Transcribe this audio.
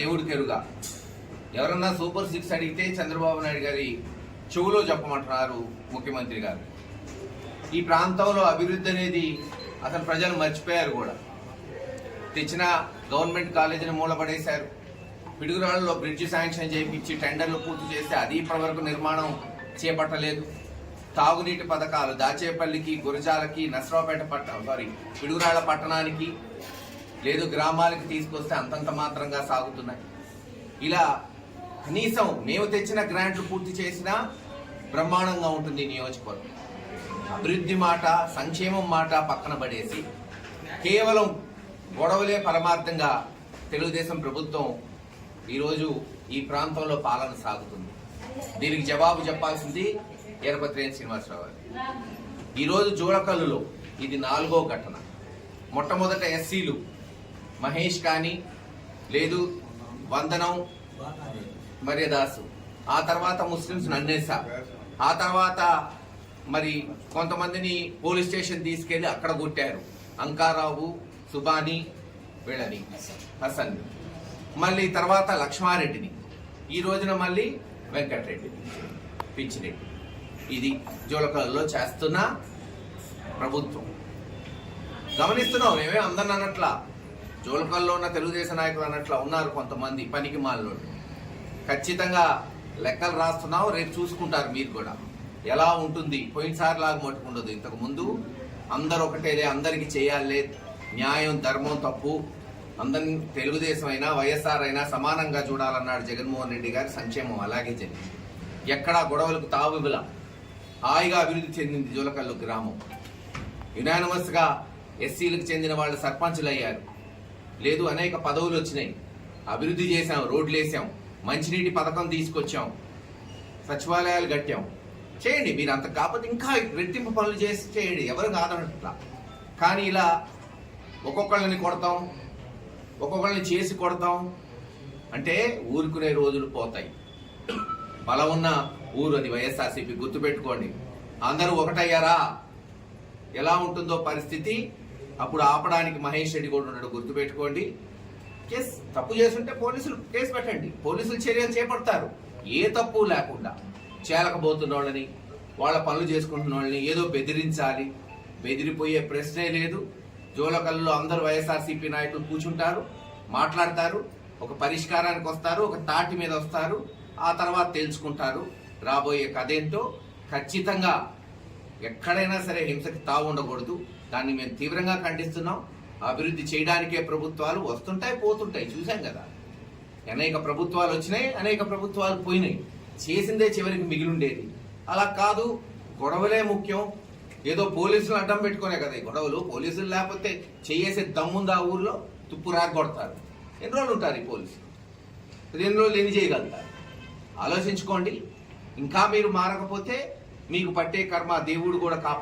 దేవుడికి తెరుగా ఎవరన్నా super six అడిగితే చంద్రబాబు నాయుడు గారి చెవులో చెప్పమంటున్నారు ముఖ్యమంత్రి గారు. ఈ ప్రాంతంలో అభివృద్ధి అనేది అసలు ప్రజలు మర్చిపోయారు కూడా. తెచ్చిన గవర్నమెంట్ కాలేజీని మూలపడేశారు. పిడుగురాళ్ళలో బ్రిడ్జ్ శాంక్షన్ చేయించి టెండర్లు పూర్తి చేస్తే అది ఇప్పటివరకు నిర్మాణం చేపట్టలేదు. తాగునీటి పథకాలు దాచేపల్లికి గురజాలకి నసరావుపేట పట్ట సారీ పిడుగురాళ్ళ పట్టణానికి లేదు గ్రామాలకి తీసుకొస్తే అంతంత మాత్రంగా సాగుతున్నాయి. ఇలా కనీసం మేము తెచ్చిన గ్రాంట్లు పూర్తి చేసినా బ్రహ్మాండంగా ఉంటుంది నియోజకవర్గం. అభివృద్ధి మాట సంక్షేమం మాట పక్కన పడేసి కేవలం గొడవలే పరమార్థంగా తెలుగుదేశం ప్రభుత్వం ఈరోజు ఈ ప్రాంతంలో పాలన సాగుతుంది. దీనికి జవాబు చెప్పాల్సింది ఎరపత్రేని శ్రీనివాసరావు గారు. ఈరోజు జోడకల్లులో ఇది నాలుగో ఘటన. మొట్టమొదట ఎస్సీలు మహేష్ కానీ లేదు వందనం మరియదాసు. ఆ తర్వాత ముస్లిమ్స్ నన్నేసా. ఆ తర్వాత మరి కొంతమందిని పోలీస్ స్టేషన్ తీసుకెళ్ళి అక్కడ కొట్టారు. అంకారావు సుబాని వీళ్ళని హసన్. మళ్ళీ తర్వాత లక్ష్మారెడ్డిని. ఈ రోజున మళ్ళీ వెంకటరెడ్డిని పిచ్చిరెడ్డి ఇది జోలకల్లో చేస్తున్న ప్రభుత్వం. గమనిస్తున్నాం మేమే అందరిని అన్నట్లా. జోలకల్లో ఉన్న తెలుగుదేశం నాయకులు అన్నట్లా ఉన్నారు కొంతమంది పనికి మాల్లో ఖచ్చితంగా లెక్కలు రాస్తున్నావు రేపు చూసుకుంటారు మీరు కూడా. ఎలా ఉంటుంది? పోయినసారి లాగా మట్టుకుండదు. ఇంతకు ముందు అందరు ఒకటేలే అందరికీ చేయాలే. న్యాయం ధర్మం తప్పు. అందరిని తెలుగుదేశం అయినా వైఎస్ఆర్ అయినా సమానంగా చూడాలన్నాడు జగన్మోహన్ రెడ్డి గారి సంక్షేమం. అలాగే జరిగింది. ఎక్కడా గొడవలకు తావుబిల హాయిగా అభివృద్ధి చెందింది జోలకల్లు గ్రామం. యునానిమస్గా ఎస్సీలకు చెందిన వాళ్ళు సర్పంచులు అయ్యారు లేదు అనేక పదవులు వచ్చినాయి. అభివృద్ధి చేశాం రోడ్లు వేసాం మంచినీటి పథకం తీసుకొచ్చాం సచివాలయాలు కట్టాం. చేయండి మీరు అంత కాకపోతే ఇంకా రెట్టింపు పనులు చేసి చేయండి ఎవరు కాదనట్లా. కానీ ఇలా ఒక్కొక్కళ్ళని కొడతాం ఒక్కొక్కళ్ళని చేసి కొడతాం. అంటే ఊరుకునే రోజులు పోతాయి. బలం ఉన్న ఊరు అది వైఎస్ఆర్సీపీ గుర్తుపెట్టుకోండి. అందరూ ఒకటయ్యారా? ఎలా ఉంటుందో పరిస్థితి? అప్పుడు ఆపడానికి మహేష్ రెడ్డి కూడా ఉన్నాడు. గుర్తుపెట్టుకోండి. కేసు తప్పు చేస్తుంటే పోలీసులు కేసు పెట్టండి. పోలీసులు చర్యలు చేపడతారు. ఏ తప్పు లేకుండా చేలకపోతున్న వాళ్ళని వాళ్ళ పనులు చేసుకుంటున్న వాళ్ళని ఏదో బెదిరించాలి. బెదిరిపోయే ప్రశ్నే లేదు. జోలకల్లో అందరు వైఎస్ఆర్సీపీ నాయకులు కూర్చుంటారు మాట్లాడతారు ఒక పరిష్కారానికి వస్తారు ఒక తాటి మీద వస్తారు ఆ తర్వాత తెలుసుకుంటారు. రాబోయే కథ ఏంటో ఖచ్చితంగా ఎక్కడైనా సరే హింసకి తావు ఉండకూడదు దాన్ని మేము తీవ్రంగా ఖండిస్తున్నాం. అభివృద్ధి చేయడానికే ప్రభుత్వాలు వస్తుంటాయి పోతుంటాయి. చూసాం కదా. అనేక ప్రభుత్వాలు వచ్చినాయి అనేక ప్రభుత్వాలు పోయినాయి. చేసిందే చివరికి మిగిలిండేది. అలా కాదు గొడవలే ముఖ్యం. ఏదో పోలీసులు అడ్డం పెట్టుకునే కదా ఈ గొడవలు. పోలీసులు లేకపోతే చేసే దమ్ముంది ఆ ఊర్లో. తుప్పు రాకొడతారు ఎన్ని రోజులు ఉంటారు ఈ పోలీసులు? ఎన్ని రోజులు ఎన్ని చేయగలుగుతారు? ఆలోచించుకోండి. ఇంకా మీరు మారకపోతే మీకు పట్టే కర్మ దేవుడు కూడా కాపాడు.